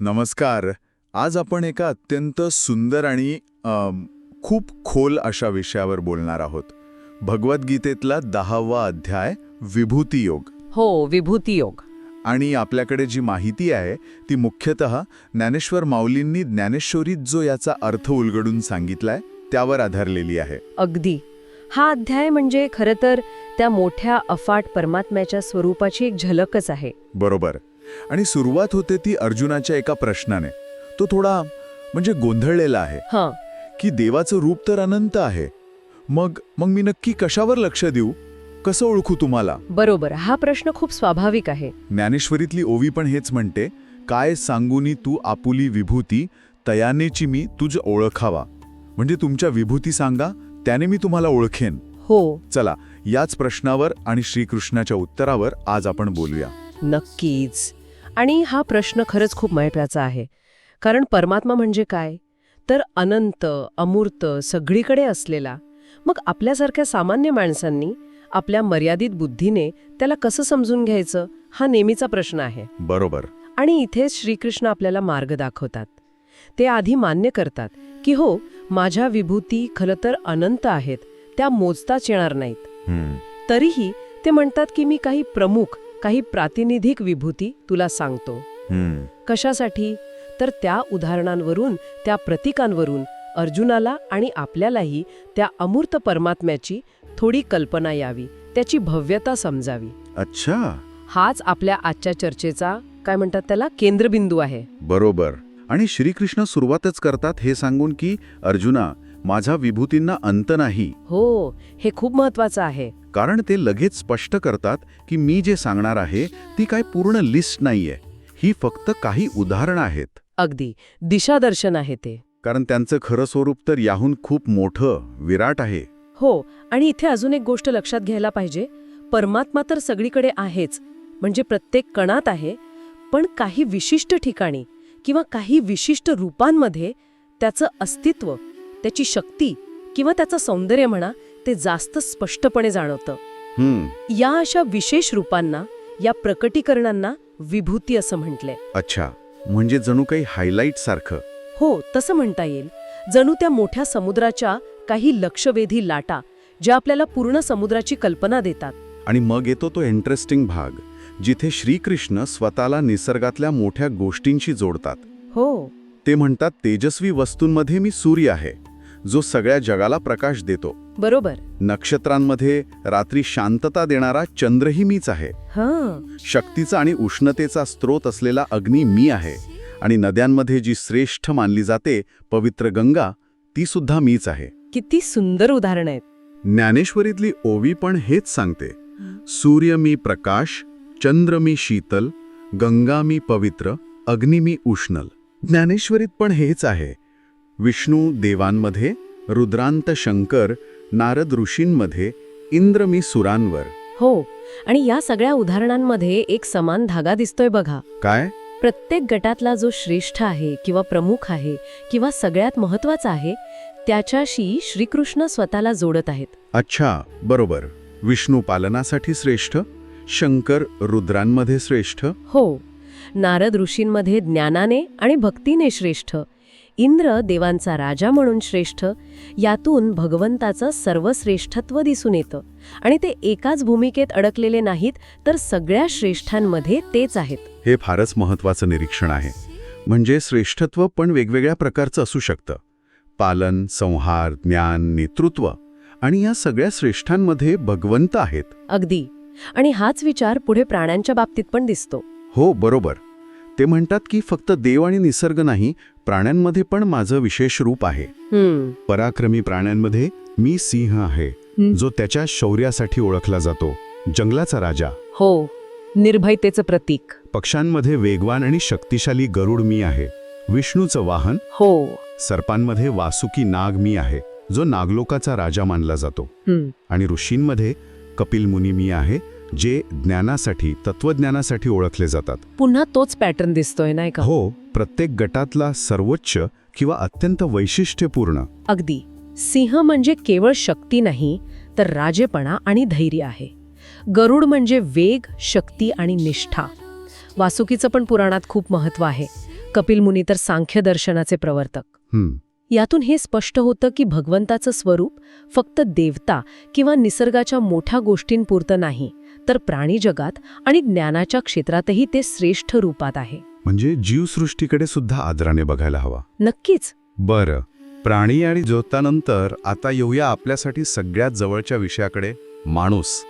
नमस्कार. आज आपण एका अत्यंत सुंदर आणि खूप खोल अशा विषयावर बोलणार आहोत. भगवद्गीतेतला दहावा अध्याय विभूती योग. हो विभूती योग. आणि आपल्याकडे जी माहिती आहे ती मुख्यतः ज्ञानेश्वर माऊलींनी ज्ञानेश्वरीत जो याचा अर्थ उलगडून सांगितलाय त्यावर आधारलेली आहे. अगदी. हा अध्याय म्हणजे खरं तर त्या मोठ्या अफाट परमात्म्याच्या स्वरूपाची एक झलकच आहे. बरोबर. आणि सुरुवात होते ती अर्जुनाच्या एका प्रश्नाने. तो थोडा म्हणजे गोंधळलेला आहे. हं. की देवाचं रूप तर अनंत आहे. मग मग मी नक्की कशावर लक्ष देऊ? कसं ओळखू तुम्हाला? बरोबर हा प्रश्न खूप स्वाभाविक आहे. ज्ञानेश्वरीतली ओवी पण हेच म्हणते काय सांगूनी तू आपुली विभूती तयानेची मी तुझ ओळखावा. म्हणजे तुमच्या विभूती सांगा त्याने मी तुम्हाला ओळखेन. हो. चला याच प्रश्नावर आणि श्रीकृष्णाच्या उत्तरावर आज आपण बोलूया. नक्कीच. आणि हा प्रश्न खरंच खूप महत्त्वाचा आहे. कारण परमात्मा म्हणजे काय? तर अनंत अमूर्त सगळीकडे असलेला. मग आपल्यासारख्या सामान्य माणसांनी आपल्या मर्यादित बुद्धीने त्याला कसं समजून घ्यायचं? हा नेहमीचा प्रश्न आहे. बरोबर. आणि इथेच श्रीकृष्ण आपल्याला मार्ग दाखवतात. ते आधी मान्य करतात की हो माझ्या विभूती खरं तर अनंत आहेत त्या मोजताच येणार नाहीत. तरीही ते म्हणतात की मी काही प्रमुख काही प्रातिनिधिक विभूती तुला सांगतो. कशासाठी? तर त्या उदाहरणांवरून त्या प्रतीकांवरून अर्जुनाला आणि आपल्यालाही त्या अमूर्त परमात्म्याची थोडी कल्पना यावी त्याची भव्यता समजावी. अच्छा. हाच आपल्या आजच्या चर्चेचा काय म्हणतात त्याला केंद्रबिंदू आहे. बरोबर. आणि श्रीकृष्ण सुरुवातच करतात हे सांगून की अर्जुना माझ्या विभूतींना अंत नाही. हो हे खूप महत्वाचं आहे. कारण ते लगेच स्पष्ट करतात की मी जे सांगणार आहे ती काय पूर्ण लिस्ट नाहीये. ही फक्त काही उदाहरणं आहेत. अगदी. दिशादर्शन आहे ते. कारण त्यांचं खरं स्वरूप तर याहून खूप मोठं विराट आहे. हो आणि इथे अजून एक गोष्ट लक्षात घ्यायला पाहिजे. परमात्मा तर सगळीकडे आहेच. म्हणजे प्रत्येक कणात आहे. पण काही विशिष्ट ठिकाणी किंवा काही विशिष्ट रूपांमध्ये त्याचं अस्तित्व त्याची शक्ती किंवा त्याचं सौंदर्य म्हणा ते जास्त स्पष्टपणे जाणवतं. या अशा विशेष रूपांना या प्रकटीकरणांना विभूती असं म्हटलंय. अच्छा. म्हणजे जणू काही हायलाईट सारखं. हो तसं म्हणता येईल. जणू त्या मोठ्या समुद्राच्या काही लक्षवेधी लाटा ज्या आपल्याला पूर्ण समुद्राची कल्पना देतात. आणि मग येतो तो इंटरेस्टिंग भाग जिथे श्रीकृष्ण स्वतःला निसर्गातल्या मोठ्या गोष्टींशी जोडतात. हो. ते म्हणतात तेजस्वी वस्तूंमध्ये मी सूर्य आहे. जो सगळ्या जगाला प्रकाश देतो. बरोबर. नक्षत्रांमध्ये रात्री शांतता देणारा चंद्रही मीच आहे. हां. शक्तीचा आणि उष्णतेचा स्रोत असलेला अग्नी मी आहे. आणि नद्यांमध्ये जी श्रेष्ठ मानली जाते पवित्र गंगा ती सुद्धा मीच आहे. किती सुंदर उदाहरण आहेत. ज्ञानेश्वरीतली ओवी पण हेच सांगते. सूर्य मी प्रकाश चंद्र मी शीतल गंगा मी पवित्र अग्नी मी उष्णल. ज्ञानेश्वरीत पण हेच आहे. विष्णू देवांमध्ये रुद्रांत शंकर नारद ऋषींमध्ये इंद्र मी सुरांवर. हो आणि या सगळ्या उदाहरणांमध्ये एक समान धागा दिसतोय बघा. काय? प्रत्येक गटातला जो श्रेष्ठ आहे किंवा प्रमुख आहे किंवा सगळ्यात महत्त्वाचा आहे त्याच्याशी श्रीकृष्ण स्वतःला जोडत आहेत. अच्छा बरोबर. विष्णू पालनासाठी श्रेष्ठ शंकर रुद्रांमध्ये श्रेष्ठ? हो नारद ऋषींमध्ये ज्ञानाने आणि भक्तीने श्रेष्ठ इंद्र देवांचा राजा म्हणून श्रेष्ठ यातून भगवंताचं सर्वश्रेष्ठत्व दिसून येतं. आणि ते एकाच भूमिकेत अडकलेले नाहीत तर सगळ्या श्रेष्ठांमध्ये तेच आहेत. हे फारच महत्वाचं निरीक्षण आहे. म्हणजे श्रेष्ठत्व पण वेगवेगळ्या प्रकारचं असू शकतं. पालन संहार ज्ञान नेतृत्व आणि या सगळ्या श्रेष्ठांमध्ये भगवंत आहेत. अगदी. आणि हाच विचार पुढे प्राण्यांच्या बाबतीत पण दिसतो. हो बरोबर. ते म्हणतात की फक्त देव आणि निसर्ग नाही प्राण्यांमध्ये पण माझं विशेष रूप आहे. पराक्रमी प्राण्यांमध्ये मी सिंह आहे. जो त्याच्या शौर्यासाठी ओळखला जातो जंगलाचा राजा. हो निर्भयतेचं प्रतीक. पक्ष्यांमध्ये वेगवान आणि शक्तिशाली गरुड मी आहे विष्णूचं वाहन. हो. सर्पांमध्ये वासुकी नाग मी आहे जो नागलोकाचा राजा मानला जातो. आणि ऋषींमध्ये कपिल मुनी मी आहे जे ज्ञानासाठी तत्वज्ञानासाठी ओळखले जातात. पुन्हा तोच पॅटर्न दिसतोय नाही का? हो प्रत्येक गटातला सर्वोच्च किंवा अत्यंत वैशिष्ट्यपूर्ण. अगदी. सिंह म्हणजे केवळ शक्ती नाही तर राजेपणा आणि धैर्य आहे. गरुड म्हणजे वेग शक्ती आणि निष्ठा. वासुकीचं पण पुराणात खूप महत्त्व आहे. कपिल मुनी तर सांख्य दर्शनाचे प्रवर्तक. यातून हे स्पष्ट होतं की भगवंताचं स्वरूप फक्त देवता किंवा निसर्गाच्या मोठ्या गोष्टींपुरतं नाही. तर प्राणी जगात आणि ज्ञानाच्या क्षेत्रातही ते श्रेष्ठ रूपात आहे. म्हणजे जीवसृष्टीकडे सुद्धा आदराने बघायला हवा. नक्कीच. बरं. प्राणी आणि ज्योतानंतर आता येऊया आपल्यासाठी सगळ्यात जवळच्या विषयाकडे माणूस.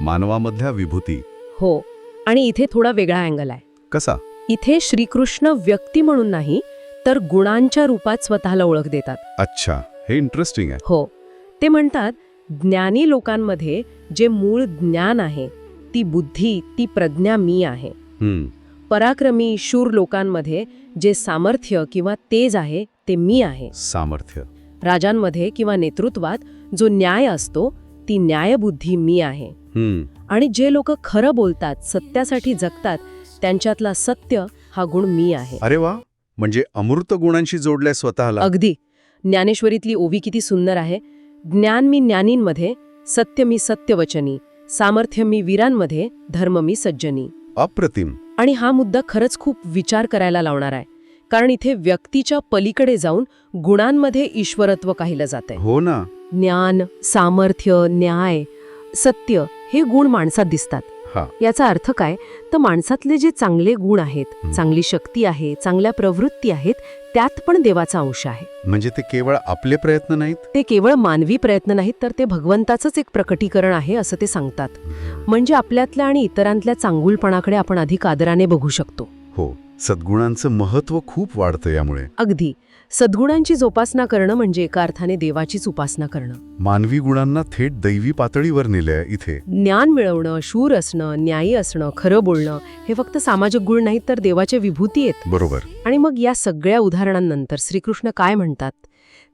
मानवामधल्या विभूती. हो. आणि इथे थोडा वेगळा अँगल आहे. कसा? इथे श्रीकृष्ण व्यक्ती म्हणून नाही तर गुणांच्या रूपात स्वतःला ओळख देतात. अच्छा. हे इंटरेस्टिंग आहे. हो. ते म्हणतात ज्ञानी लोकांमध्ये जे मूळ ज्ञान आहे ती बुद्धी ती प्रज्ञा मी आहे. पराक्रमी शूर लोकांमध्ये जे सामर्थ्य किंवा तेज आहे ते मी आहे. सामर्थ्य. राजांमध्ये किंवा नेतृत्वात जो न्याय असतो ती न्यायबुद्धी मी आहे. आणि जे लोक खरं बोलतात सत्यासाठी जगतात त्यांच्यातला सत्य हा गुण मी आहे. अरे वा! म्हणजे अमूर्त गुणांशी जोडलंय स्वतःला. अगदी. ज्ञानेश्वरीतली ओवी किती सुंदर आहे. ज्ञान मी ज्ञानींमध्ये सत्य मी सत्यवचनी सामर्थ्य मी वीरांमध्ये धर्म मी सज्जनी. अप्रतिम. आणि हा मुद्दा खरंच खूप विचार करायला लावणार आहे. कारण इथे व्यक्तीच्या पलीकडे जाऊन गुणांमध्ये ईश्वरत्व काहिलं जात आहे हो ना. ज्ञान सामर्थ्य न्याय सत्य हे गुण माणसात दिसतात. याचा अर्थ काय? तर माणसातले जे चांगले गुण आहेत. चांगली शक्ती आहे चांगल्या प्रवृत्ती आहेत त्यात पण देवाचा अंश आहे. म्हणजे ते केवळ आपले प्रयत्न नाहीत? ते केवळ मानवी प्रयत्न नाहीत तर ते भगवंताचंच एक प्रकटीकरण आहे असं ते सांगतात. म्हणजे आपल्यातल्या आणि इतरांतल्या चांगुलपणाकडे आपण अधिक आदराने बघू शकतो. हो. सद्गुणांचं महत्त्व खूप वाढतं यामुळे. अगदी. सद्गुणांची जोपासना करणं म्हणजे एका अर्थाने देवाचीच उपासना करणं. मानवी गुणांना थेट दैवी पातळीवर नेलंय इथे. ज्ञान मिळवणं शूर असणं न्यायी असणं खरं बोलणं हे फक्त सामाजिक गुण नाहीत तर देवाच्या विभूती आहेत. बरोबर. आणि मग या सगळ्या उदाहरणांनंतर श्रीकृष्ण काय म्हणतात?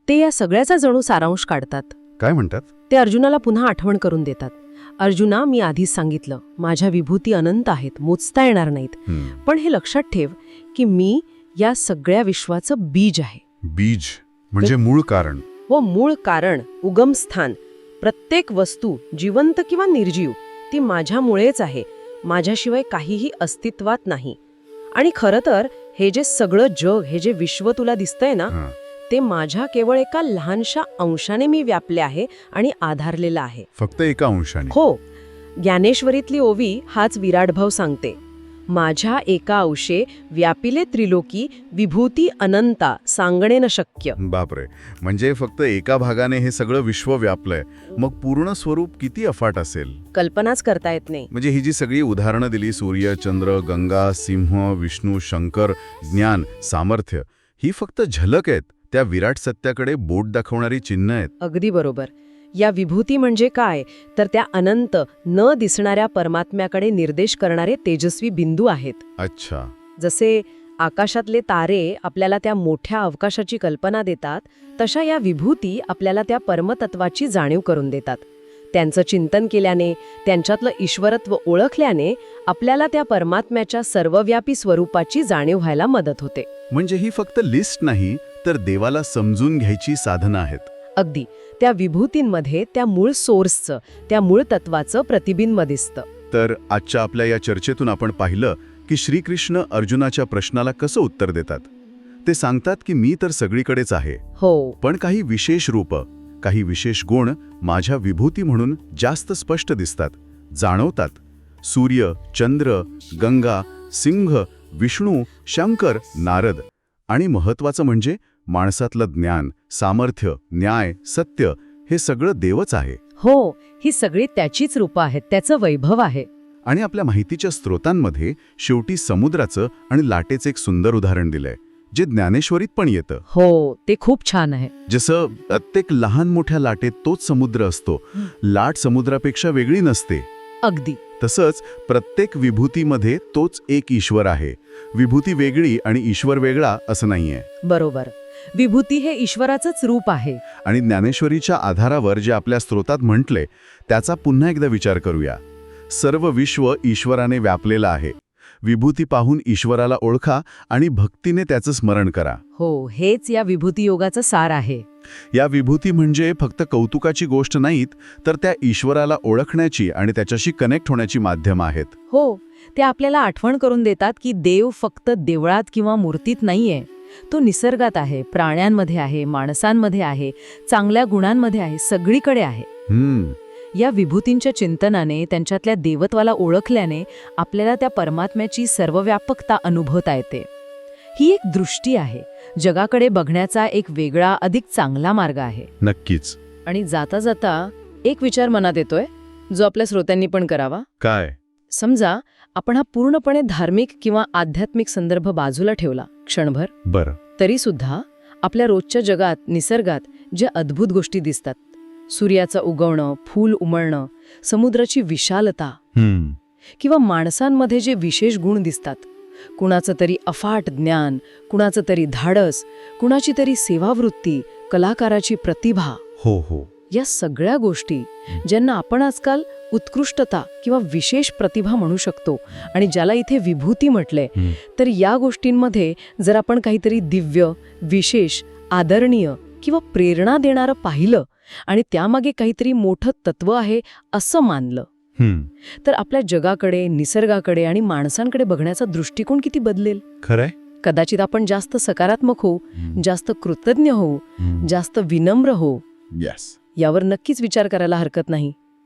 ते या सगळ्याचा जणू सारांश काढतात. काय म्हणतात? ते अर्जुनाला पुन्हा आठवण करून देतात. अर्जुना मी आधीच सांगितलं माझ्या विभूती अनंत आहेत मोजता येणार नाहीत. हं, पण हे लक्षात ठेव की मी या सगळ्या विश्वाचं बीज आहे. बीज म्हणजे मूळ कारण. व मूळ कारण उगमस्थान प्रत्येक वस्तू जिवंत किंवा निर्जीव ती माझ्यामुळेच आहे. माझ्याशिवाय काहीही अस्तित्वात नाही. आणि खरं तर हे जे सगळं जग हे जे विश्व तुला दिसतंय ना हं, ते माझ्या केवळ एका लहानशा अंशाने मी व्यापले आहे आणि आधारलेलं आहे. फक्त एका अंशाने. हो ज्ञानेश्वरीतली ओवी हाच विराटभाव सांगते. माझ्या एका अंशे व्यापिले त्रिलोकी विभूती अनंता सांगणे न शक्य. बापरे म्हणजे फक्त एका भागाने हे सगळं विश्व व्यापलंय. मग पूर्ण स्वरूप किती अफाट असेल? कल्पनाच करता येत नाही. म्हणजे ही जी सगळी उदाहरणं दिली सूर्य चंद्र गंगा सिंह विष्णू शंकर ज्ञान सामर्थ्य ही फक्त झलक आहेत. त्या विराट सत्याकडे बोट दाखवणारी चिन्ह आहेत. अगदी बरोबर. या विभूती म्हणजे काय? तर त्या अनंत न दिसणाऱ्या परमात्म्याकडे निर्देश करणारे तेजस्वी बिंदू आहेत. अच्छा. जसे आकाशातले तारे आपल्याला त्या मोठ्या अवकाशाची कल्पना देतात तशा या विभूती आपल्याला त्या परमतत्वाची जाणीव करून देतात. त्यांचं चिंतन केल्याने त्यांच्यातलं ईश्वरत्व ओळखल्याने आपल्याला त्या परमात्म्याच्या सर्वव्यापी स्वरूपाची जाणीव व्हायला मदत होते. म्हणजे ही फक्त लिस्ट नाही तर देवाला समजून घ्यायची साधनं आहेत. अगदी. त्या विभूतींमध्ये त्या मूळ सोर्सचं त्या मूळ तत्वाचं प्रतिबिंब दिसतं. तर आजच्या आपल्या या चर्चेतून आपण पाहिलं की श्रीकृष्ण अर्जुनाच्या प्रश्नाला कसं उत्तर देतात. ते सांगतात की मी तर सगळीकडेच आहे. हो. पण काही विशेष रूप काही विशेष गुण माझ्या विभूती म्हणून जास्त स्पष्ट दिसतात जाणवतात. सूर्य चंद्र गंगा सिंह विष्णू शंकर नारद आणि महत्वाचं म्हणजे माणसातलं ज्ञान सामर्थ्य न्याय सत्य हे सगळं देवच आहे. हो ही सगळी त्याचीच रूपं आहेत त्याचं वैभव आहे. आणि आपल्या माहितीच्या स्रोतांमध्ये शेवटी समुद्राचं आणि लाटेचं एक सुंदर उदाहरण दिलंय जे ज्ञानेश्वरीत पण येतं. हो ते खूप छान आहे. जसं प्रत्येक लहान मोठ्या लाटेत तोच समुद्र असतो. लाट समुद्रापेक्षा वेगळी नसते. अगदी. तसंच प्रत्येक विभूतीमध्ये तोच एक ईश्वर आहे. विभूती वेगळी आणि ईश्वर वेगळा असं नाहीये. बरोबर. विभूती हे ईश्वराचंच रूप आहे. आणि ज्ञानेश्वरीच्या आधारावर जे आपल्या स्रोतात म्हटले त्याचा पुन्हा एकदा विचार करूया. सर्व विश्व ईश्वराने व्यापलेलं आहे. विभूती पाहून ईश्वराला ओळखा आणि भक्तीने त्याचं स्मरण करा. हो हेच या विभूती योगाचं सार आहे. या विभूती म्हणजे फक्त कौतुकाची गोष्ट नाहीत तर त्या ईश्वराला ओळखण्याची आणि त्याच्याशी कनेक्ट होण्याची माध्यम आहेत. हो ते आपल्याला आठवण करून देतात की देव फक्त देवळात किंवा मूर्तीत नाहीये. तो निसर्गात आहे प्राण्यांमध्ये आहे माणसांमध्ये आहे चांगल्या गुणांमध्ये आहे सगळीकडे आहे. या विभूतींच्या चिंतनाने त्यांच्यातल्या देवत्वाला ओळखल्याने आपल्याला त्या परमात्म्याची सर्वव्यापकता अनुभवता येते. ही एक दृष्टी आहे. जगाकडे बघण्याचा एक वेगळा अधिक चांगला मार्ग आहे. नक्कीच. आणि जाता जाता एक विचार मनात येतोय जो आपल्या श्रोत्यांनी पण करावा. काय? समजा आपण हा पूर्णपणे धार्मिक किंवा आध्यात्मिक संदर्भ बाजूला ठेवला क्षणभर. बरं. तरी सुद्धा आपल्या रोजच्या जगात निसर्गात ज्या अद्भुत गोष्टी दिसतात सूर्याचं उगवणं फूल उमळणं समुद्राची विशालता किंवा माणसांमध्ये जे विशेष गुण दिसतात कुणाचं तरी अफाट ज्ञान कुणाचं तरी धाडस कुणाची तरी सेवावृत्ती कलाकाराची प्रतिभा. हो हो. या सगळ्या गोष्टी ज्यांना आपण आजकाल उत्कृष्टता किंवा विशेष प्रतिभा म्हणू शकतो आणि ज्याला इथे विभूती म्हटलंय हं. तर या गोष्टींमध्ये जर आपण काहीतरी दिव्य विशेष आदरणीय किंवा प्रेरणा देणारं पाहिलं आणि त्यामागे काहीतरी मोठं तत्व आहे असं मानलं तर आपल्या जगाकडे निसर्गाकडे आणि माणसांकडे बघण्याचा दृष्टिकोन किती बदलेल? खरंय. कदाचित आपण जास्त सकारात्मक होऊ जास्त कृतज्ञ होऊ जास्त विनम्र होऊ. येस यावर नक्कीच विचार करायला हरकत नाही.